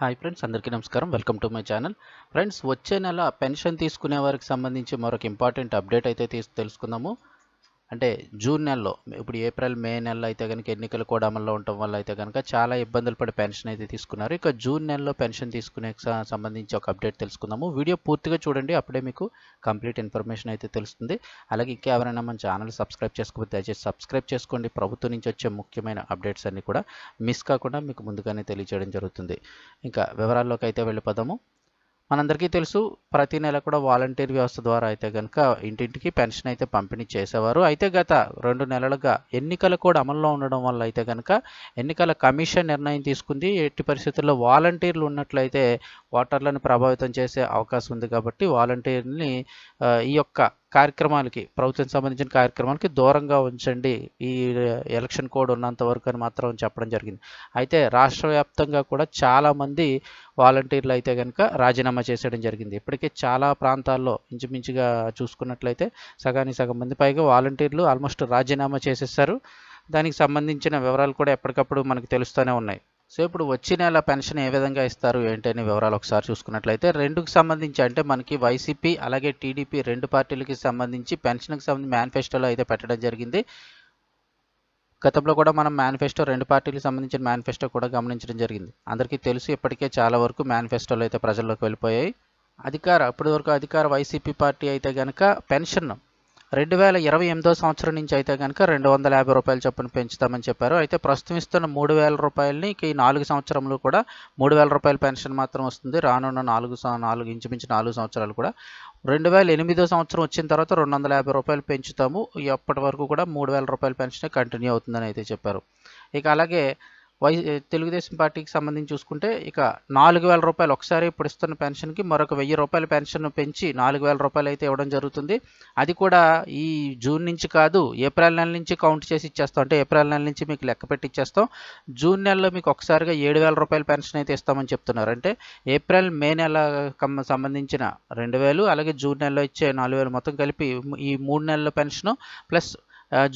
Hi friends అందరికీ నమస్కారం. Welcome to my channel. Friends వచ్చే నెల పెన్షన్ తీసుకునే వారికి సంబంధించి మరొక ఇంపార్టెంట్ అప్డేట్ అయితే తీసు తెలుసుకుందాము. అంటే జూన్ నెలలో ఇప్పుడు ఏప్రిల్ మే నెలలో అయితే కనుక ఎన్నికలు కూడా అమల్లో ఉండటం వల్ల అయితే కనుక చాలా ఇబ్బందులు పడి పెన్షన్ అయితే తీసుకున్నారు. ఇక జూన్ నెలలో పెన్షన్ తీసుకునే సంబంధించి ఒక అప్డేట్ తెలుసుకుందాము. వీడియో పూర్తిగా చూడండి అప్పుడే మీకు కంప్లీట్ ఇన్ఫర్మేషన్ అయితే తెలుస్తుంది. అలాగే ఇంకా ఎవరైనా మన ఛానల్ సబ్స్క్రైబ్ చేసుకోకపోతే దయచేసి సబ్స్క్రైబ్ చేసుకోండి. ప్రభుత్వం నుంచి వచ్చే ముఖ్యమైన అప్డేట్స్ అన్నీ కూడా మిస్ కాకుండా మీకు ముందుగానే తెలియజేయడం జరుగుతుంది. ఇంకా వివరాల్లోకి అయితే వెళ్ళిపోదాము. మనందరికీ తెలుసు ప్రతి నెల కూడా వాలంటీర్ వ్యవస్థ ద్వారా అయితే కనుక ఇంటింటికి పెన్షన్ అయితే పంపిణీ చేసేవారు. అయితే గత రెండు నెలలుగా ఎన్నికలు కూడా అమల్లో ఉండడం వల్ల అయితే కనుక ఎన్నికల కమిషన్ నిర్ణయం తీసుకుంది. ఎట్టి పరిస్థితుల్లో వాలంటీర్లు ఉన్నట్లయితే ఓటర్లను ప్రభావితం చేసే అవకాశం ఉంది కాబట్టి వాలంటీర్ని ఈ యొక్క కార్యక్రమాలకి ప్రభుత్వం సంబంధించిన కార్యక్రమాలకి దూరంగా ఉంచండి. ఈ ఎలక్షన్ కోడ్ ఉన్నంత వరకు అని మాత్రం చెప్పడం జరిగింది. అయితే రాష్ట్ర వ్యాప్తంగా కూడా చాలామంది వాలంటీర్లు అయితే కనుక రాజీనామా చేసేయడం జరిగింది. ఇప్పటికే చాలా ప్రాంతాల్లో ఇంచుమించుగా చూసుకున్నట్లయితే సగానికి సగం మంది పైగా వాలంటీర్లు ఆల్మోస్ట్ రాజీనామా చేసేసారు. దానికి సంబంధించిన వివరాలు కూడా ఎప్పటికప్పుడు మనకు తెలుస్తూనే ఉన్నాయి. సో ఇప్పుడు వచ్చే నెల పెన్షన్ ఏ విధంగా ఇస్తారు ఏంటి అనే వివరాలు ఒకసారి చూసుకున్నట్లయితే రెండుకు సంబంధించి అంటే మనకి వైసీపీ అలాగే టీడీపీ రెండు పార్టీలకి సంబంధించి పెన్షన్కి సంబంధించి మేనిఫెస్టోలో అయితే పెట్టడం జరిగింది. గతంలో కూడా మనం మేనిఫెస్టో రెండు పార్టీలకు సంబంధించిన మేనిఫెస్టో కూడా గమనించడం జరిగింది. అందరికీ తెలుసు ఇప్పటికే చాలా వరకు మేనిఫెస్టోలు అయితే ప్రజల్లోకి వెళ్ళిపోయాయి. అధికార ఇప్పటి వరకు అధికార వైసీపీ పార్టీ అయితే కనుక పెన్షన్ రెండు వేల ఇరవై ఎనిమిదో సంవత్సరం నుంచి అయితే కనుక రెండు వందల యాభై రూపాయల చొప్పున పెంచుతామని చెప్పారు. అయితే ప్రస్తుతం ఇస్తున్న మూడు వేల రూపాయలని ఈ నాలుగు సంవత్సరంలో కూడా మూడు వేల రూపాయల పెన్షన్ మాత్రం వస్తుంది. రానున్న నాలుగు నాలుగు ఇంచుమించు నాలుగు సంవత్సరాలు కూడా. రెండు వేల ఎనిమిదో సంవత్సరం వచ్చిన తర్వాత రెండు వందల యాభై రూపాయలు పెంచుతాము. ఎప్పటి వరకు కూడా మూడు వేల రూపాయల పెన్షన్ కంటిన్యూ అవుతుందని అయితే చెప్పారు. ఇక అలాగే వై తెలుగుదేశం పార్టీకి సంబంధించి చూసుకుంటే ఇక నాలుగు వేల రూపాయలు ఒకసారి ఇప్పుడు ఇస్తున్న పెన్షన్కి మరొక వెయ్యి రూపాయల పెన్షన్ పెంచి నాలుగు వేల రూపాయలు అయితే ఇవ్వడం జరుగుతుంది. అది కూడా ఈ జూన్ నుంచి కాదు ఏప్రిల్ నెల నుంచి కౌంట్ చేసి ఇచ్చేస్తాం. అంటే ఏప్రిల్ నెల నుంచి మీకు లెక్క పెట్టి ఇచ్చేస్తాం. జూన్ నెలలో మీకు ఒకసారిగా ఏడు వేల రూపాయల పెన్షన్ అయితే ఇస్తామని చెప్తున్నారు. అంటే ఏప్రిల్ మే నెల కమ్ సంబంధించిన రెండు వేలు అలాగే జూన్ నెలలో ఇచ్చే నాలుగు వేలు మొత్తం కలిపి ఈ మూడు నెలల పెన్షన్ ప్లస్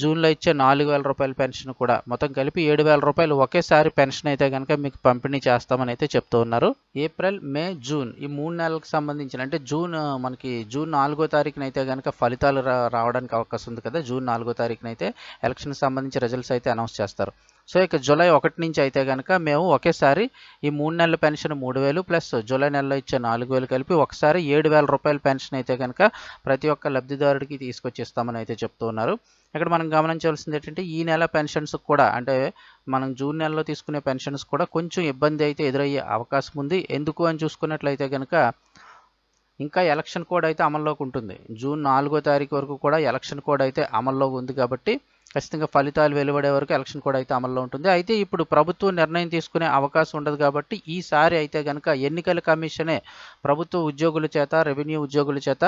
జూన్లో ఇచ్చే నాలుగు వేల రూపాయల పెన్షన్ కూడా మొత్తం కలిపి ఏడు వేల రూపాయలు ఒకేసారి పెన్షన్ అయితే కనుక మీకు పంపిణీ చేస్తామని అయితే చెప్తూ ఉన్నారు. ఏప్రిల్ మే జూన్ ఈ మూడు నెలలకు సంబంధించిన అంటే జూన్ మనకి జూన్ నాలుగో తారీఖున అయితే కనుక ఫలితాలు రా రావడానికి అవకాశం ఉంది కదా. జూన్ నాలుగో తారీఖున అయితే ఎలక్షన్కి సంబంధించి రిజల్ట్స్ అయితే అనౌన్స్ చేస్తారు. సో ఇక జూలై ఒకటి నుంచి అయితే కనుక మేము ఒకేసారి ఈ మూడు నెలల పెన్షన్ మూడు వేలు ప్లస్ జూలై నెలలో ఇచ్చే నాలుగు వేలు కలిపి ఒకసారి ఏడు వేల రూపాయల పెన్షన్ అయితే కనుక ప్రతి ఒక్క లబ్ధిదారుడికి తీసుకొచ్చి ఇస్తామని అయితే చెప్తున్నారు ఇక్కడ మనం గమనించవలసింది ఏంటంటే ఈ నెల పెన్షన్స్ కూడా అంటే మనం జూన్ నెలలో తీసుకునే పెన్షన్స్ కూడా కొంచెం ఇబ్బంది అయితే ఎదురయ్యే అవకాశం ఉంది. ఎందుకు అని చూసుకున్నట్లయితే కనుక ఇంకా ఎలక్షన్ కోడ్ అయితే అమల్లోకి ఉంటుంది. జూన్ నాలుగో తారీఖు వరకు కూడా ఎలక్షన్ కోడ్ అయితే అమల్లో ఉంది కాబట్టి ఖచ్చితంగా ఫలితాలు వెలువడే వరకు ఎలక్షన్ కూడా అయితే అమల్లో ఉంటుంది. అయితే ఇప్పుడు ప్రభుత్వం నిర్ణయం తీసుకునే అవకాశం ఉండదు కాబట్టి ఈసారి అయితే కనుక ఎన్నికల కమిషనే ప్రభుత్వ ఉద్యోగుల చేత రెవెన్యూ ఉద్యోగుల చేత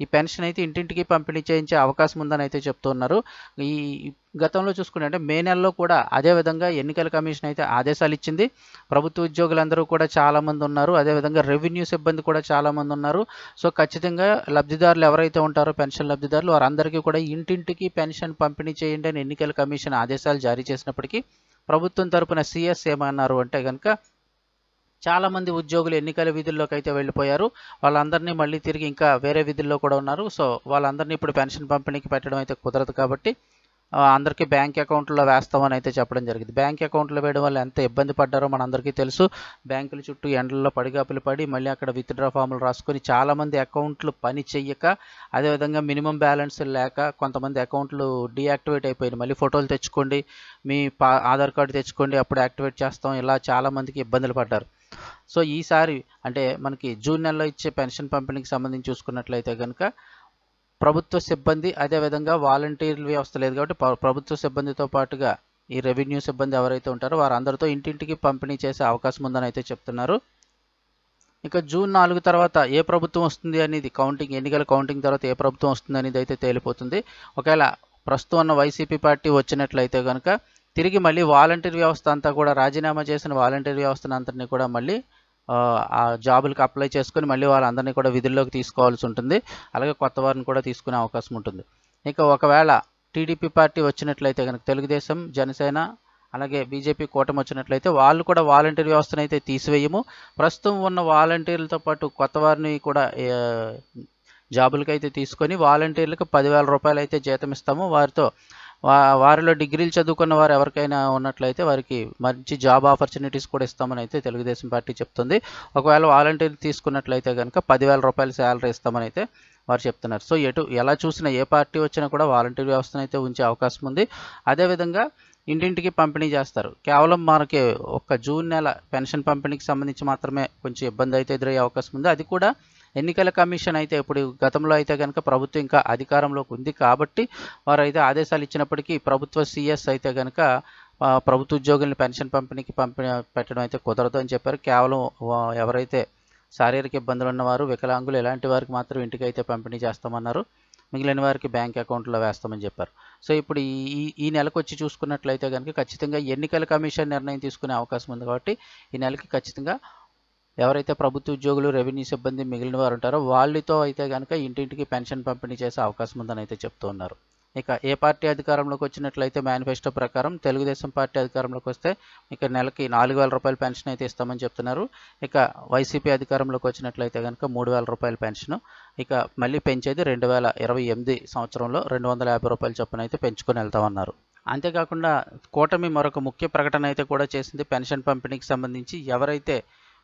ఈ పెన్షన్ అయితే ఇంటింటికి పంపిణీ చేయించే అవకాశం ఉందని అయితే చెప్తున్నారు ఈ గతంలో చూసుకుంటే మే నెలలో కూడా అదే విధంగా ఎన్నికల కమిషన్ అయితే ఆదేశాలు ఇచ్చింది. ప్రభుత్వ ఉద్యోగులందరూ కూడా చాలామంది ఉన్నారు. అదేవిధంగా రెవెన్యూ సిబ్బంది కూడా చాలామంది ఉన్నారు. సో ఖచ్చితంగా లబ్ధిదారులు ఎవరైతే ఉంటారో పెన్షన్ లబ్ధిదారులు వారందరికీ కూడా ఇంటింటికి పెన్షన్ పంపిణీ చేయండి అని ఎన్నికల కమిషన్ ఆదేశాలు జారీ చేసినప్పటికీ ప్రభుత్వం తరపున సీఎస్ ఏమన్నారు అంటే కనుక చాలా మంది ఉద్యోగులు ఎన్నికల విధుల్లోకి అయితే వెళ్ళిపోయారు. వాళ్ళందరినీ మళ్ళీ తిరిగి ఇంకా వేరే విధుల్లో కూడా ఉన్నారు. సో వాళ్ళందరినీ ఇప్పుడు పెన్షన్ పంపిణీకి పెట్టడం అయితే కుదరదు కాబట్టి అందరికీ బ్యాంక్ అకౌంట్లో వేస్తామని అయితే చెప్పడం జరిగింది. బ్యాంక్ అకౌంట్లో వేయడం వల్ల ఎంత ఇబ్బంది పడ్డారో మనందరికీ తెలుసు. బ్యాంకుల చుట్టూ ఎండల్లో పడిగాపులు పడి మళ్ళీ అక్కడ విత్డ్రా ఫామ్లు రాసుకొని చాలామంది అకౌంట్లు పని చెయ్యక అదేవిధంగా మినిమం బ్యాలెన్స్ లేక కొంతమంది అకౌంట్లు డీయాక్టివేట్ అయిపోయినాయి మళ్ళీ ఫోటోలు తెచ్చుకోండి మీ పా ఆధార్ కార్డు తెచ్చుకోండి అప్పుడు యాక్టివేట్ చేస్తాం. ఇలా చాలామందికి ఇబ్బందులు పడ్డారు. సో ఈసారి అంటే మనకి జూన్ నెలలో ఇచ్చే పెన్షన్ పంపిణీకి సంబంధించి చూసుకున్నట్లయితే కనుక ప్రభుత్వ సిబ్బంది అదేవిధంగా వాలంటీర్ వ్యవస్థ లేదు కాబట్టి ప్రభుత్వ సిబ్బందితో పాటుగా ఈ రెవెన్యూ సిబ్బంది ఎవరైతే ఉంటారో వారందరితో ఇంటింటికి పంపిణీ చేసే అవకాశం ఉందని అయితే చెప్తున్నారు. ఇక జూన్ నాలుగు తర్వాత ఏ ప్రభుత్వం వస్తుంది అనేది కౌంటింగ్ ఎన్నికల కౌంటింగ్ తర్వాత ఏ ప్రభుత్వం వస్తుంది అనేది అయితే తేలిపోతుంది. ఒకవేళ ప్రస్తుతం ఉన్న వైసీపీ పార్టీ వచ్చినట్లయితే కనుక తిరిగి మళ్ళీ వాలంటీర్ వ్యవస్థ అంతా కూడా రాజీనామా చేసిన వాలంటీర్ వ్యవస్థను అంతటిని కూడా మళ్ళీ ఆ, జాబులకు అప్లై చేసుకొని మళ్ళీ వాళ్ళందరినీ కూడా విధుల్లోకి తీసుకోవాల్సి ఉంటుంది. అలాగే కొత్త వారిని కూడా తీసుకునే అవకాశం ఉంటుంది. ఇక ఒకవేళ టీడీపీ పార్టీ వచ్చినట్లయితే కనుక తెలుగుదేశం జనసేన అలాగే బీజేపీ కూటమి వచ్చినట్లయితే వాళ్ళు కూడా వాలంటీర్ వ్యవస్థను అయితే తీసివేయము. ప్రస్తుతం ఉన్న వాలంటీర్లతో పాటు కొత్త వారిని కూడా జాబులకైతే జాబులకి అయితే తీసుకొని వాలంటీర్లకు పదివేల రూపాయలు అయితే జీతం ఇస్తాము. వారితో వారిలో డిగ్రీలు చదువుకున్న వారు ఎవరికైనా ఉన్నట్లయితే వారికి మంచి జాబ్ ఆపర్చునిటీస్ కూడా ఇస్తామని అయితే తెలుగుదేశం పార్టీ చెప్తుంది. ఒకవేళ వాలంటీర్ తీసుకున్నట్లయితే కనుక పదివేల రూపాయల శాలరీ ఇస్తామని అయితే వారు చెప్తున్నారు. సో ఎటు ఎలా చూసినా ఏ పార్టీ వచ్చినా కూడా వాలంటీర్ వ్యవస్థను అయితే ఉంచే అవకాశం ఉంది. అదేవిధంగా ఇంటింటికి పంపిణీ చేస్తారు. కేవలం మనకి ఒక జూన్ నెల పెన్షన్ పంపిణీకి సంబంధించి మాత్రమే కొంచెం ఇబ్బంది అయితే ఎదురయ్యే అవకాశం ఉంది. అది కూడా ఎన్నికల కమిషన్ అయితే ఇప్పుడు గతంలో అయితే కనుక ప్రభుత్వం ఇంకా అధికారంలోకి ఉంది కాబట్టి వారు అయితే ఆదేశాలు ఇచ్చినప్పటికీ ప్రభుత్వ సిఎస్ అయితే కనుక ప్రభుత్వ ఉద్యోగుల్ని పెన్షన్ పంపిణీకి పంపిణీ పెట్టడం అయితే కుదరదు అని చెప్పారు. కేవలం ఎవరైతే శారీరక ఇబ్బందులు ఉన్నవారు వికలాంగులు ఇలాంటి వారికి మాత్రం ఇంటికి అయితే పంపిణీ చేస్తామన్నారు. మిగిలిన వారికి బ్యాంక్ అకౌంట్లో వేస్తామని చెప్పారు. సో ఇప్పుడు ఈ ఈ- ఈ నెలకు వచ్చి చూసుకున్నట్లయితే కనుక ఖచ్చితంగా ఎన్నికల కమిషన్ నిర్ణయం తీసుకునే అవకాశం ఉంది కాబట్టి ఈ నెలకి ఖచ్చితంగా ఎవరైతే ప్రభుత్వ ఉద్యోగులు రెవెన్యూ సిబ్బంది మిగిలిన వారు ఉంటారో వాళ్ళతో అయితే కనుక ఇంటింటికి పెన్షన్ పంపిణీ చేసే అవకాశం ఉందని అయితే చెప్తూ ఉన్నారు. ఇక ఏ పార్టీ అధికారంలోకి వచ్చినట్లయితే మేనిఫెస్టో ప్రకారం తెలుగుదేశం పార్టీ అధికారంలోకి వస్తే ఇక నెలకి నాలుగు వేల రూపాయల పెన్షన్ అయితే ఇస్తామని చెప్తున్నారు. ఇక వైసీపీ అధికారంలోకి వచ్చినట్లయితే కనుక మూడు వేల రూపాయల పెన్షన్ ఇక మళ్ళీ పెంచేది రెండు వేల ఇరవై ఎనిమిది సంవత్సరంలో రెండు వందల యాభై రూపాయల చొప్పున అయితే పెంచుకొని వెళ్తామన్నారు అంతేకాకుండా కూటమి మరొక ముఖ్య ప్రకటన అయితే కూడా చేసింది. పెన్షన్ పంపిణీకి సంబంధించి ఎవరైతే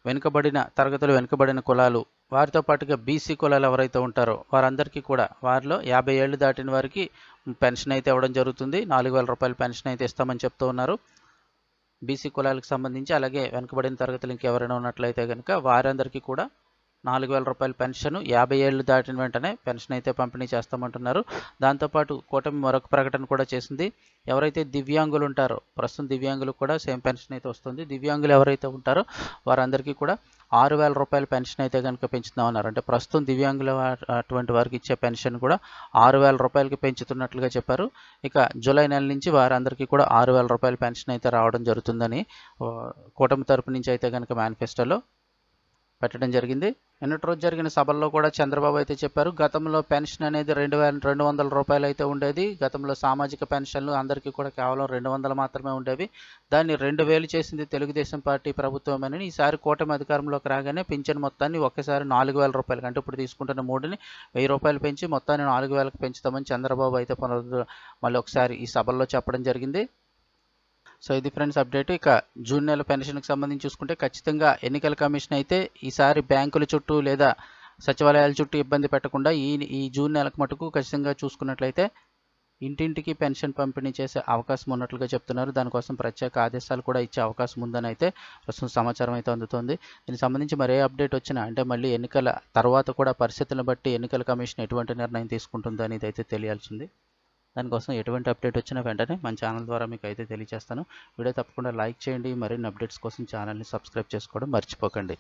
వెనుకబడిన తరగతులు వెనుకబడిన కులాలు. వారితో పాటుగా బీసీ కులాలు ఎవరైతే ఉంటారో వారందరికీ కూడా వారిలో యాభై ఏళ్ళు దాటిన వారికి పెన్షన్ అయితే ఇవ్వడం జరుగుతుంది. నాలుగు వేల రూపాయల పెన్షన్ అయితే ఇస్తామని చెప్తూ ఉన్నారు. బీసీ కులాలకు సంబంధించి అలాగే వెనుకబడిన తరగతులు ఇంకెవరైనా ఉన్నట్లయితే కనుక వారందరికీ కూడా నాలుగు వేల రూపాయల పెన్షన్ యాభై ఏళ్ళు దాటిన వెంటనే పెన్షన్ అయితే పంపిణీ చేస్తామంటున్నారు. దాంతోపాటు కూటమి మరొక ప్రకటన కూడా చేసింది. ఎవరైతే దివ్యాంగులు ఉంటారో ప్రస్తుతం దివ్యాంగులకు కూడా సేమ్ పెన్షన్ అయితే వస్తుంది. దివ్యాంగులు ఎవరైతే ఉంటారో వారందరికీ కూడా ఆరు వేల రూపాయల పెన్షన్ అయితే కనుక పెంచుతామన్నారు అంటే ప్రస్తుతం దివ్యాంగుల అటువంటి వారికి ఇచ్చే పెన్షన్ కూడా ఆరు వేల రూపాయలకి పెంచుతున్నట్లుగా చెప్పారు. ఇక జూలై నెల నుంచి వారందరికీ కూడా ఆరు వేల రూపాయల పెన్షన్ అయితే రావడం జరుగుతుందని కూటమి తరపు నుంచి అయితే కనుక మేనిఫెస్టోలో పెట్టడం జరిగింది. నిన్నటి రోజు జరిగిన సభల్లో కూడా చంద్రబాబు అయితే చెప్పారు గతంలో పెన్షన్ అనేది రెండు వేల రెండు వందల రూపాయలు అయితే ఉండేది. గతంలో సామాజిక పెన్షన్లు అందరికీ కూడా కేవలం రెండు వందలు మాత్రమే ఉండేవి. దాన్ని రెండు వేలు చేసింది తెలుగుదేశం పార్టీ ప్రభుత్వం అని ఈసారి కూటమి అధికారంలోకి రాగానే పింఛన్ మొత్తాన్ని ఒక్కసారి నాలుగు వేల రూపాయలు అంటే ఇప్పుడు తీసుకుంటున్న మూడుని వెయ్యి రూపాయలు పెంచి మొత్తాన్ని నాలుగు వేలకు పెంచుతామని చంద్రబాబు అయితే పునరు మళ్ళీ ఒకసారి ఈ సభల్లో చెప్పడం జరిగింది. సో ఇది ఫ్రెండ్స్ అప్డేట్. ఇక జూన్ నెల పెన్షన్కి సంబంధించి చూసుకుంటే ఖచ్చితంగా ఎన్నికల కమిషన్ అయితే ఈసారి బ్యాంకుల చుట్టూ లేదా సచివాలయాల చుట్టూ ఇబ్బంది పెట్టకుండా ఈ ఈ జూన్ నెలకు మటుకు ఖచ్చితంగా చూసుకున్నట్లయితే ఇంటింటికి పెన్షన్ పంపిణీ చేసే అవకాశం ఉన్నట్లుగా చెప్తున్నారు. దానికోసం ప్రత్యేక ఆదేశాలు కూడా ఇచ్చే అవకాశం ఉందని అయితే ప్రస్తుతం సమాచారం అయితే అందుతోంది. దీనికి సంబంధించి మరే అప్డేట్ వచ్చినా అంటే మళ్ళీ ఎన్నికల తర్వాత కూడా పరిస్థితులను బట్టి ఎన్నికల కమిషన్ ఎటువంటి నిర్ణయం తీసుకుంటుందో అనేది అయితే తెలియాల్సింది. దానికోసం ఎటువంటి అప్డేట్ వచ్చినా వెంటనే మన ఛానల్ ద్వారా మీకు అయితే తెలియజేస్తాను వీడియో తప్పకుండా లైక్ చేయండి. మరిన్ని అప్డేట్స్ కోసం ఛానల్ని సబ్స్క్రైబ్ చేసుకోవడం మర్చిపోకండి.